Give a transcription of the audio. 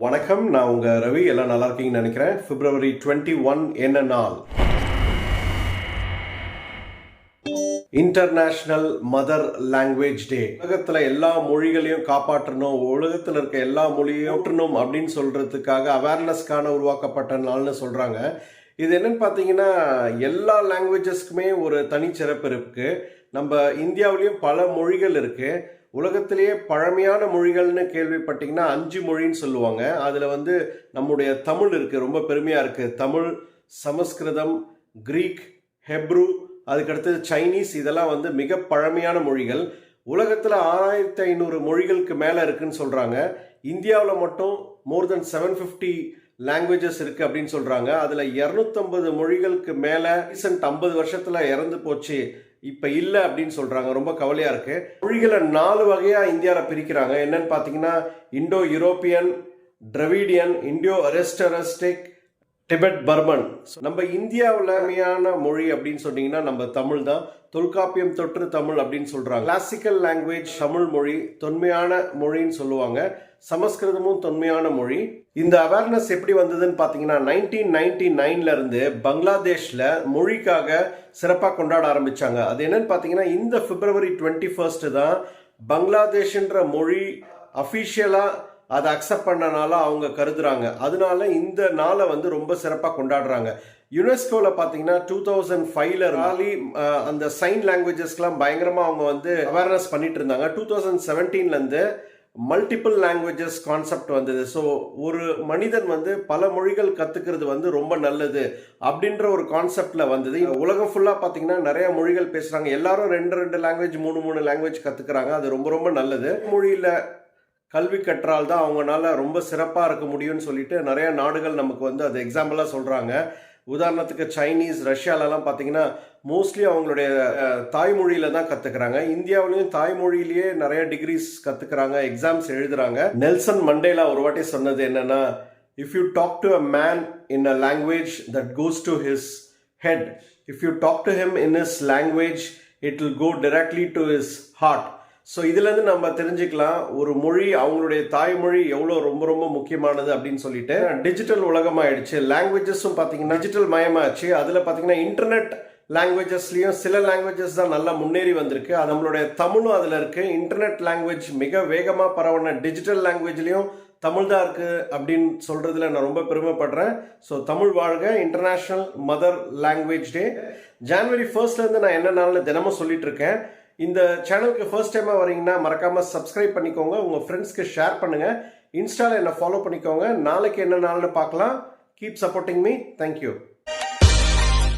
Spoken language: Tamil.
வணக்கம் நான் உங்க ரவி. எல்லாம் நல்லா இருக்கீங்கன்னு நினைக்கிறேன். பிப்ரவரி டுவெண்ட்டி ஒன் என்ன நாள்? இன்டர்நேஷனல் மதர் லாங்குவேஜ் டே உலகத்துல எல்லா மொழிகளையும் காப்பாற்றணும் உலகத்தில் இருக்க எல்லா மொழியையும் ஊற்றணும் அப்படின்னு சொல்றதுக்காக அவேர்னஸ்க்கான உருவாக்கப்பட்ட நாள்னு சொல்றாங்க. இது என்னன்னு பார்த்தீங்கன்னா எல்லா லாங்குவேஜஸ்க்குமே ஒரு தனிச்சிறப்பு இருக்கு. நம்ம இந்தியாவிலையும் பல மொழிகள் இருக்குது உலகத்திலேயே பழமையான மொழிகள்னு கேள்விப்பட்டீங்கன்னா அஞ்சு மொழின்னு சொல்லுவாங்க. அதில் வந்து நம்முடைய தமிழ் இருக்குது ரொம்ப பெருமையாக இருக்குது தமிழ் சமஸ்கிருதம் கிரீக் ஹெப்ரு அதுக்கடுத்தது சைனீஸ் இதெல்லாம் வந்து மிக பழமையான மொழிகள். உலகத்தில் ஆறாயிரத்தி ஐநூறு மொழிகளுக்கு மேலே இருக்குதுன்னு சொல்கிறாங்க இந்தியாவில் மட்டும் more than seven fifty languages இருக்குது அப்படின்னு சொல்கிறாங்க அதில் இரநூத்தம்பது மொழிகளுக்கு மேலே ரீசெண்ட் ஐம்பது வருஷத்தில் இறந்து போச்சு. இப்போ இல்லை அப்படின்னு சொல்கிறாங்க ரொம்ப கவலையாக இருக்கு. மொழிகளை நாலு வகையாக இந்தியாவில் பிரிக்கிறாங்க. என்னன்னு பார்த்தீங்கன்னா Indo European Dravidian Indo Austroasiatic Tibet Burman. நம்ம இந்தியாவிலமையான மொழி அப்படின்னு சொன்னீங்கன்னா நம்ம தமிழ் தான். தொல்காப்பியம் தொற்று தமிழ் அப்படின்னு சொல்றாங்க. கிளாசிக்கல் லாங்குவேஜ் தமிழ் மொழி தொன்மையான மொழின்னு சொல்லுவாங்க. சமஸ்கிருதமும் தொன்மையான மொழி. இந்த அவேர்னஸ் எப்படி வந்ததுன்னு பார்த்தீங்கன்னா நைன்டீன் நைன்டி நைன்ல இருந்து மொழிக்காக சிறப்பாக கொண்டாட ஆரம்பிச்சாங்க. அது என்னன்னு பார்த்தீங்கன்னா இந்த பிப்ரவரி டுவெண்ட்டி ஃபர்ஸ்ட் தான் பங்களாதேஷ்ன்ற மொழி அஃபிஷியலாக அதை அக்செப்ட் பண்ணனால அவங்க கருதுறாங்க. அதனால இந்த நாளை வந்து ரொம்ப சிறப்பாக கொண்டாடுறாங்க. யுனெஸ்கோவில் பார்த்தீங்கன்னா டூ தௌசண்ட் ஃபைவ்ல ராலி அந்த சைன் லாங்குவேஜஸ்க்கெலாம் பயங்கரமாக அவங்க வந்து அவேர்னஸ் பண்ணிட்டு இருந்தாங்க. டூ தௌசண்ட் செவன்டீன்லேருந்து மல்டிபிள் லாங்குவேஜஸ் கான்செப்ட் வந்தது. ஸோ ஒரு மனிதன் வந்து பல மொழிகள் கற்றுக்கிறது வந்து ரொம்ப நல்லது அப்படின்ற ஒரு கான்செப்டில் வந்தது. உலகம் ஃபுல்லாக பார்த்தீங்கன்னா நிறைய மொழிகள் பேசுகிறாங்க எல்லாரும் ரெண்டு ரெண்டு லாங்குவேஜ் மூணு மூணு லாங்குவேஜ் கற்றுக்குறாங்க அது ரொம்ப ரொம்ப நல்லது. மொழியில் கல்வி கற்றால் தான் அவங்களால ரொம்ப சிறப்பாக இருக்க முடியும்னு சொல்லிட்டு நிறைய நாடுகள் நமக்கு வந்து அது எக்ஸாம்பிளாக சொல்கிறாங்க உதாரணத்துக்கு சைனீஸ் ரஷ்யாலலாம் பார்த்தீங்கன்னா மோஸ்ட்லி அவங்களுடைய தாய்மொழியில் தான் கற்றுக்குறாங்க இந்தியாவிலையும் தாய்மொழியிலேயே நிறைய டிகிரிஸ் கற்றுக்குறாங்க எக்ஸாம்ஸ் எழுதுகிறாங்க நெல்சன் மண்டேலா ஒரு வாட்டி சொன்னது என்னென்னா if you talk to a man in a language that goes to his head if you talk to him in his language it will go directly to his heart so இதுலேருந்து நம்ம தெரிஞ்சுக்கலாம் ஒரு மொழி அவங்களுடைய தாய்மொழி எவ்வளோ ரொம்ப ரொம்ப முக்கியமானது அப்படின்னு சொல்லிட்டு. டிஜிட்டல் உலகமாயிடுச்சு. லாங்குவேஜஸும் பார்த்தீங்கன்னா டிஜிட்டல் மயமாச்சு. அதில் பார்த்தீங்கன்னா இன்டர்நெட் லாங்குவேஜஸ்லேயும் சில லாங்குவேஜஸ் தான் நல்லா முன்னேறி வந்திருக்கு. அது நம்மளுடைய தமிழும் அதில் இருக்குது இன்டர்நெட் லாங்குவேஜ் மிக வேகமாக பரவன டிஜிட்டல் லாங்குவேஜ்லேயும் தமிழ் தான் இருக்குது அப்படின்னு சொல்கிறதுல நான் ரொம்ப பெருமைப்படுறேன். ஸோ தமிழ் வாழ்க. International mother language day January ஃபர்ஸ்ட்லேருந்து நான் என்ன நாளில் தினமும் சொல்லிட்டு இருக்கேன். இந்த சேனலுக்கு ஃபர்ஸ்ட் டைமாக வரீங்கன்னா மறக்காமல் சப்ஸ்கிரைப் பண்ணிக்கோங்க. உங்கள் ஃப்ரெண்ட்ஸ்க்கு ஷேர் பண்ணுங்கள் இன்ஸ்டாவில் என்னை ஃபாலோ பண்ணிக்கோங்க. நாளைக்கு என்ன நாள்னு பார்க்கலாம். Keep supporting me thank you